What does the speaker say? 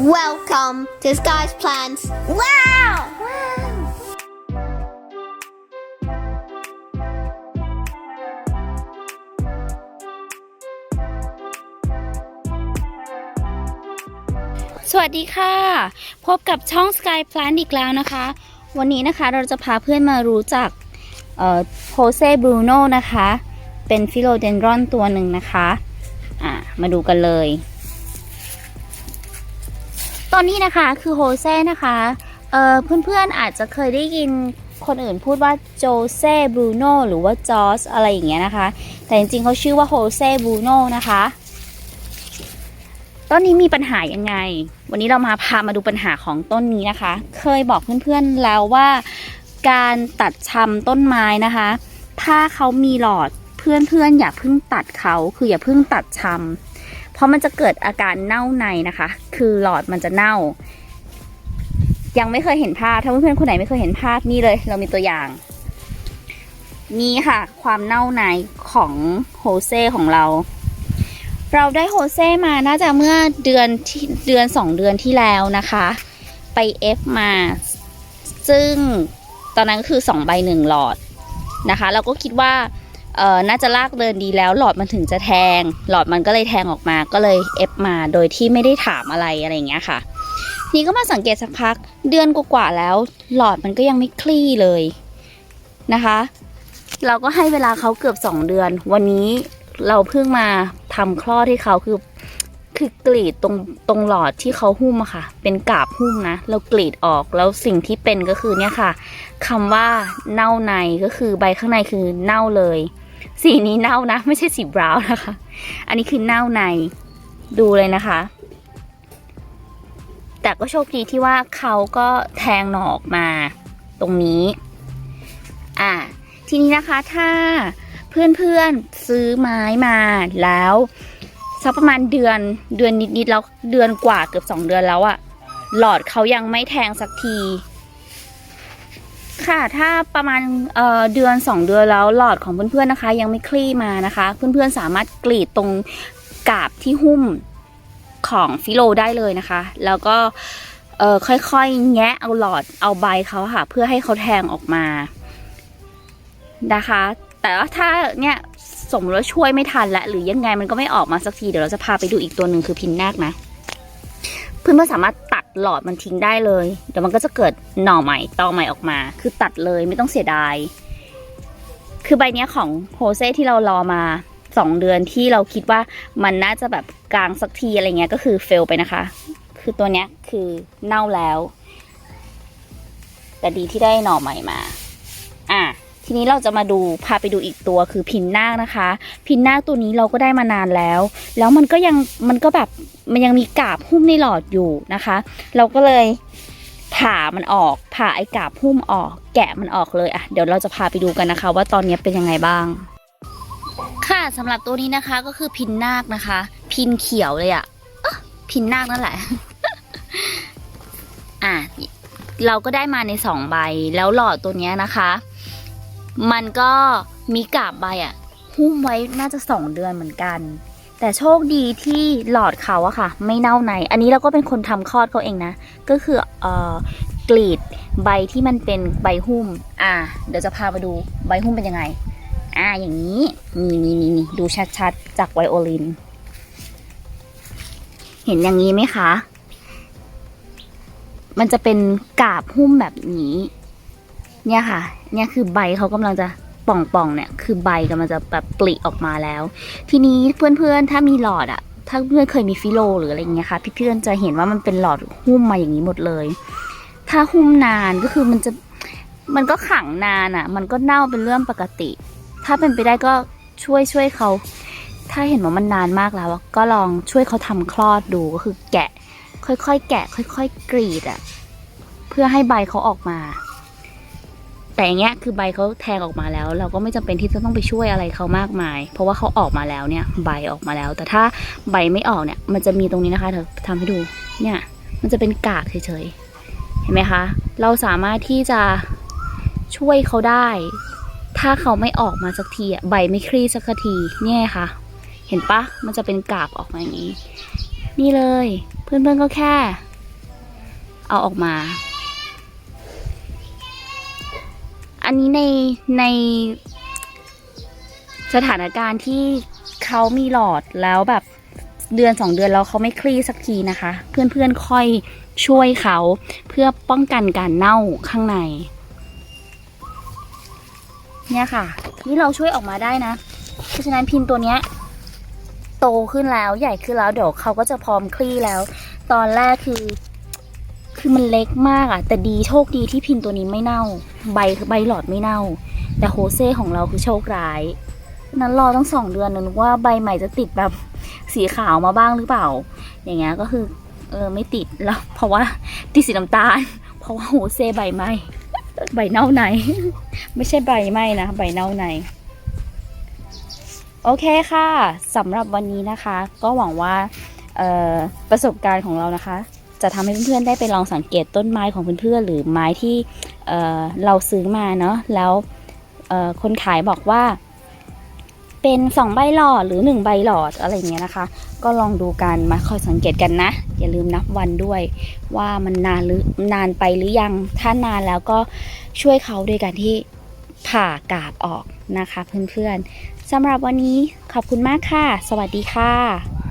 Welcome to Sky's Plants. Wow! Wow! สวัสดีค่ะ พบกับช่อง Sky Plant อีกแล้วนะคะ วันนี้นะคะเราจะพาเพื่อนมารู้จักโพเซบรูโนนะคะ เป็นฟิโลเดนดรอนตัวหนึ่งนะคะ อะมาดูกันเลย ตอนนี้นะคะคือโฮเซ่นะคะเอ่อเพื่อนๆอาจจะเคยได้ยินคนอื่นพูดว่าโจเซ่บรูโนหรือว่าจอร์จอะไรอย่างเงี้ยนะคะ แต่จริงๆเขาชื่อว่าโฮเซ่บรูโนนะคะ ต้นนี้มีปัญหายังไง วันนี้เรามาพามาดูปัญหาของต้นนี้นะคะ เคยบอกเพื่อนๆแล้วว่าการตัดชำต้นไม้นะคะ ถ้าเขามีหลอดเพื่อนๆอย่าเพิ่งตัดเขาคืออย่าเพิ่งตัดชำ เพราะมันจะเกิดอาการเน่าในนะคะ คือหลอดมันจะเน่า ยังไม่เคยเห็นภาพถ้าเพื่อนๆคนไหนไม่เคยเห็นภาพนี่เลย เรามีตัวอย่าง นี่ค่ะ ความเน่าในของโฮเซ่ของเรา เราได้โฮเซ่มาน่าจะเมื่อเดือนที่เดือนสองเดือนที่แล้วนะคะ ไปเอฟมา ซึ่งตอนนั้นก็คือ2ใบหนึ่งหลอดนะคะ เราก็คิดว่า เออน่าจะลากเดินดีแล้ว หลอดมันถึงจะแทง หลอดมันก็เลยแทงออกมาก็เลยเอฟมาโดยที่ไม่ได้ถามอะไรอะไรอย่างเงี้ยค่ะ นี่ก็มาสังเกตสักพักเดือนกว่าๆแล้ว หลอดมันก็ยังไม่คลี่เลยนะคะ เราก็ให้เวลาเขาเกือบสองเดือน วันนี้เราเพิ่งมาทำคลอดให้เขาคือคือกรีดตรงตรงหลอดที่เขาหุ้มอะค่ะ เป็นกาบหุ้มนะ เรากรีดออกแล้วสิ่งที่เป็นก็คือเนี่ยค่ะคำว่าเน่าในก็คือใบข้างในคือเน่าเลย สีนี้เน่านะ ไม่ใช่สีบราวน์นะคะ อันนี้คือเน่าในดูเลยนะคะ แต่ก็โชคดีที่ว่าเขาก็แทงหนอกมาตรงนี้ อ่า ทีนี้นะคะถ้าเพื่อนๆซื้อไม้มาแล้วสักประมาณเดือนเดือนนิดๆแล้วเดือนกว่าเกือบสองเดือนแล้วอะหลอดเขายังไม่แทงสักที ค่ะถ้าประมาณเเดือนสองเดือนแล้วหลอดของเพื่อนๆนะคะ ยังไม่คลี่มานะคะ เพื่อนๆสามารถกรีดตรงกาบที่หุ้มของฟิโลได้เลยนะคะ แล้วก็ค่อยๆ แงะเอาหลอดเอาใบเขาค่ะ เพื่อให้เขาแทงออกมานะคะ แต่ว่าถ้าเนี่ยสมมติว่าช่วยไม่ทันและหรือยังไงมันก็ไม่ออกมาสักทีเดี๋ยวเราจะพาไปดูอีกตัวหนึ่งคือพินนาคนะ เพื่อนๆสามารถ หลอดมันทิ้งได้เลย เดี๋ยวมันก็จะเกิดหน่อใหม่ตอใหม่ออกมา คือตัดเลยไม่ต้องเสียดาย คือใบเนี้ยของโฮเซ่ที่เรารอมาสองเดือนที่เราคิดว่ามันน่าจะแบบกลางสักทีอะไรเงี้ยก็คือเฟลไปนะคะ คือตัวเนี้ยคือเน่าแล้ว แต่ดีที่ได้หน่อใหม่มา ทีนี้เราจะมาดูพาไปดูอีกตัวคือพินนาคนะคะ พินนาคตัวนี้เราก็ได้มานานแล้ว แล้วมันก็ยังมันก็แบบมันยังมีกาบหุ้มในหลอดอยู่นะคะ เราก็เลยผ่ามันออกผ่าไอ้กาบหุ้มออก แกะมันออกเลยอะเดี๋ยวเราจะพาไปดูกันนะคะ ว่าตอนนี้เป็นยังไงบ้าง ค่ะสำหรับตัวนี้นะคะก็คือพินนาคนะคะ พินเขียวเลยอะอ๊ะพินนาคนั่นแหละอะเราก็ได้มาในสองใบแล้วหลอดตัวนี้นะคะ มันก็มีกาบใบอะหุ้มไว้น่าจะสองเดือนเหมือนกัน แต่โชคดีที่หลอดเขาอะค่ะ ไม่เน่าใน อันนี้เราก็เป็นคนทำคลอดเขาเองนะ ก็คือเอ่อกรีดใบที่มันเป็นใบหุ้ม อ่า เดี๋ยวจะพามาดูใบหุ้มเป็นยังไง อ่า อย่างนี้ นี่นี่นี่นี่ดูชัดๆ จากไวโอลิน เห็นอย่างนี้ไหมคะ มันจะเป็นกาบหุ้มแบบนี้ เนี่ยค่ะ เนี่ยคือใบเขากำลังจะป่องๆเนี่ย คือใบกำลังจะแบบปลิออกมาแล้ว ทีนี้เพื่อนๆ ถ้ามีหลอดอะถ้าเพื่อนเคยมีฟิโลหรืออะไรเงี้ยค่ะพี่เพื่อนจะเห็นว่ามันเป็นหลอดหุ้มมาอย่างนี้หมดเลย ถ้าหุ้มนานก็คือมันจะมันก็ขังนานอะมันก็เน่าเป็นเรื่องปกติ ถ้าเป็นไปได้ก็ช่วยช่วยเขา ถ้าเห็นว่ามันนานมากแล้วก็ลองช่วยเขาทำคลอดดูก็คือแกะ ค่อยๆ แกะ ค่อย ๆ กรีดอะเพื่อให้ใบเขาออกมา แต่อย่างเงี้ยคือใบเขาแทงออกมาแล้ว เราก็ไม่จำเป็นที่จะต้องไปช่วยอะไรเขามากมาย เพราะว่าเขาออกมาแล้วเนี่ยใบออกมาแล้ว แต่ถ้าใบไม่ออกเนี่ย มันจะมีตรงนี้นะคะเดี๋ยวทำให้ดูเนี่ยมันจะเป็นกากเฉยๆเห็นไหมคะ เราสามารถที่จะช่วยเขาได้ ถ้าเขาไม่ออกมาสักทีอะใบไม่คลี่สักทีเนี่ยค่ะ เห็นปะมันจะเป็นกาบออกมาอย่างนี้ นี่เลย เพื่อนๆก็แค่ เอาออกมา อันนี้ในในสถานการณ์ที่เขามีหลอดแล้วแบบเดือนสองเดือนแล้วเขาไม่คลี่สักทีนะคะ เพื่อนๆค่อยช่วยเขาเพื่อป้องกันการเน่าข้างใน เนี่ยค่ะ นี่เราช่วยออกมาได้นะ เพราะฉะนั้นพินตัวเนี้ย โตขึ้นแล้วใหญ่ขึ้นแล้วเดี๋ยวเขาก็จะพร้อมคลี่แล้ว ตอนแรกคือ คือมันเล็กมากอะแต่ดีโชคดีที่พินตัวนี้ไม่เน่า ใบคือใบหลอดไม่เน่า แต่โฮเซ่ของเราคือโชคร้าย นั้นรอตั้งสองเดือนนึกว่าใบใหม่จะติดแบบสีขาวมาบ้างหรือเปล่า อย่างเงี้ยก็คือเออไม่ติดแล้ว เพราะว่าติดสีน้ำตาล เพราะว่าโฮเซ่ใบไหมใบเน่าในไม่ใช่ใบไหมนะใบเน่าในโอเคค่ะสำหรับวันนี้นะคะ ก็หวังว่าประสบการณ์ของเรานะคะ จะทำให้เพื่อนๆได้ไปลองสังเกตต้นไม้ของเพื่อนๆหรือไม้ที่เเราซื้อมาเนาะแล้วคนขายบอกว่า เป็นสองใบหลอดหรือหนึ่งใบหลอดอะไรอย่างเงี้ยนะคะ ก็ลองดูกันมาคอยสังเกตกันนะ อย่าลืมนับวันด้วย ว่ามันนานหรือนานไปหรือยังถ้านานแล้วก็ช่วยเขาด้วยการที่ผ่ากาบออกนะคะเพื่อนๆสำหรับวันนี้ขอบคุณมากค่ะ สวัสดีค่ะ